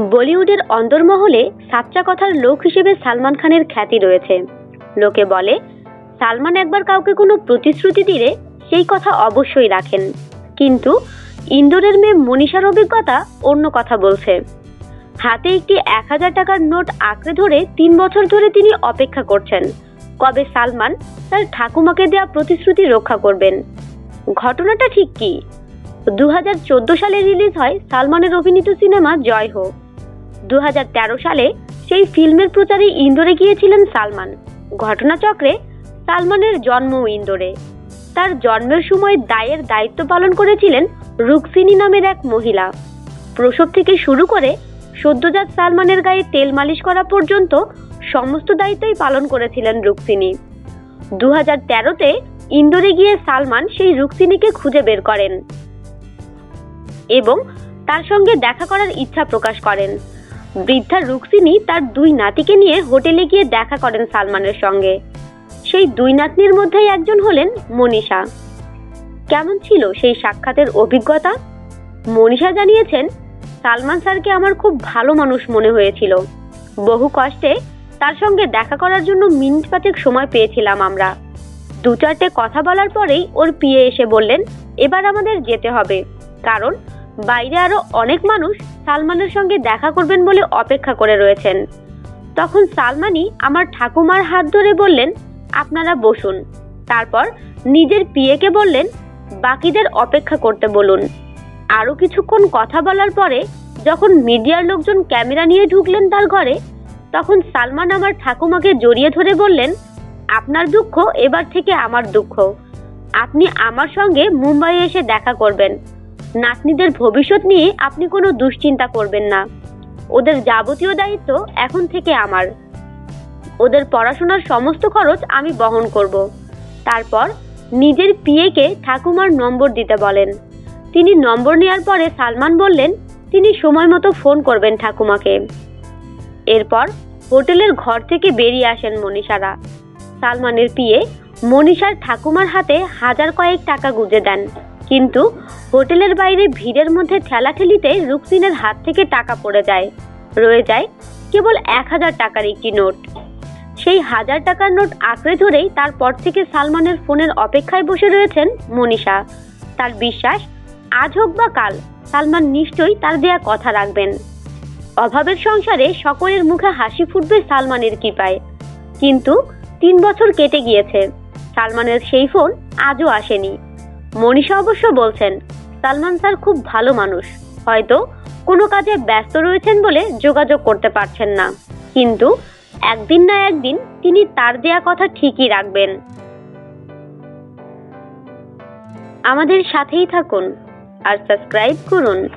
বলিউডের অন্দরমহলে সাচ্চা কথার লোক হিসেবে সালমান খানের খ্যাতি রয়েছে। লোকে বলে, সালমান একবার কাউকে কোনো প্রতিশ্রুতি দিলে সেই কথা অবশ্যই রাখেন। কিন্তু ইন্দোরের মেয়ে মনীষার অভিজ্ঞতা অন্য কথা বলছে। হাতে একটি এক হাজার টাকার নোট আঁকড়ে ধরে তিন বছর ধরে তিনি অপেক্ষা করছেন। কবে সালমান তার ঠাকুমাকে দেওয়া প্রতিশ্রুতি রক্ষা করবেন? ঘটনাটা ঠিক কি? দু হাজার চোদ্দ সালে রিলিজ হয় সালমানের অভিনীত সিনেমা জয় হোক। দু হাজার তেরো সালে সেই ফিল্মের প্রচারে ইন্দোরে গিয়েছিলেন সালমান। ঘটনাচক্রে সালমানের জন্ম ইন্দোরে। তার জন্মের সময় দায়ের দায়িত্ব পালন করেছিলেন রুকসিনী নামের এক মহিলা। প্রসব থেকে শুরু করে সদ্যজাত সালমানের গায়ে তেল মালিশ করা পর্যন্ত সমস্ত দায়িত্বই পালন করেছিলেন রুকসিনী দু হাজার তেরোতে ইন্দোরে গিয়ে সালমান সেই রুকসিনীকে খুঁজে বের করেন এবং তার সঙ্গে দেখা করার ইচ্ছা প্রকাশ করেন। বৃদ্ধা রুকসিনী তার দুই নাতিকে নিয়ে হোটেলে গিয়ে দেখা করেন সালমানের সঙ্গে। সেই দুই নাতনির মধ্যেই একজন হলেন মনীষা। কেমন ছিল সেই সাক্ষাতের অভিজ্ঞতা? মনীষা জানিয়েছেন, সালমান স্যারকে আমার খুব ভালো মানুষ মনে হয়েছিল। বহু কষ্টে তার সঙ্গে দেখা করার জন্য মিনিট পাঁচেক সময় পেয়েছিলাম আমরা। দু চারটে কথা বলার পরেই ওর পিয়ে এসে বললেন, এবার আমাদের যেতে হবে। কারণ বাইরে আরও অনেক মানুষ সালমানের সঙ্গে দেখা করবেন বলে অপেক্ষা করে রয়েছেন। তখন সালমানই আমার ঠাকুমার হাত ধরে বললেন, আপনারা বসুন। তারপর নিজের পিয়েকে বললেন, বাকিদের অপেক্ষা করতে বলুন। আরও কিছুক্ষণ কথা বলার পরে যখন মিডিয়ার লোকজন ক্যামেরা নিয়ে ঢুকলেন তার ঘরে, তখন সালমান আমার ঠাকুমাকে জড়িয়ে ধরে বললেন, আপনার দুঃখ এবার থেকে আমার দুঃখ। আপনি আমার সঙ্গে মুম্বাই এসে দেখা করবেন। নাতনিদের ভবিষ্যৎ নিয়ে আপনি কোনো দুশ্চিন্তা করবেন না। ওদের যাবতীয় দায়িত্ব এখন থেকে আমার। ওদের পড়াশোনার সমস্ত খরচ আমি বহন করব। তারপর নিজের পিএকে ঠাকুমার নম্বর দিতে বলেন। তিনি নম্বর নেওয়ার পরে সালমান বললেন, তিনি সময় মতো ফোন করবেন ঠাকুমাকে। এরপর হোটেলের ঘর থেকে বেরিয়ে আসেন মনীষারা। সালমানের পিয়ে মনীষার ঠাকুমার হাতে হাজার কয়েক টাকা গুঁজে দেন। কিন্তু হোটেলের বাইরে ভিড়ের মধ্যে ঠেলাঠেলিতে রুকসিনের হাত থেকে টাকা পড়ে যায়। রয়ে যায় কেবল এক হাজার টাকার একটি নোট। সেই হাজার টাকার নোট আঁকড়ে ধরেই তারপর থেকে সালমানের ফোনের অপেক্ষায় বসে রয়েছেন মনীষা। তার বিশ্বাস, আজ হোক বা কাল, সালমান নিশ্চয়ই তার দেয়া কথা রাখবেন। অভাবের সংসারে সকলের মুখে হাসি ফুটবে সালমানের কৃপায়। কিন্তু তিন বছর কেটে গিয়েছে। সালমানের সেই ফোন আজও আসেনি। মনীষা অবশ্য বলছেন, সালমান স্যার খুব ভালো মানুষ। হয়তো কোনো কাজে ব্যস্ত রয়েছেন বলে যোগাযোগ করতে পারছেন না। কিন্তু একদিন না একদিন তিনি তার দেয়া কথা ঠিকই রাখবেন। আমাদের সাথেই থাকুন আর সাবস্ক্রাইব করুন।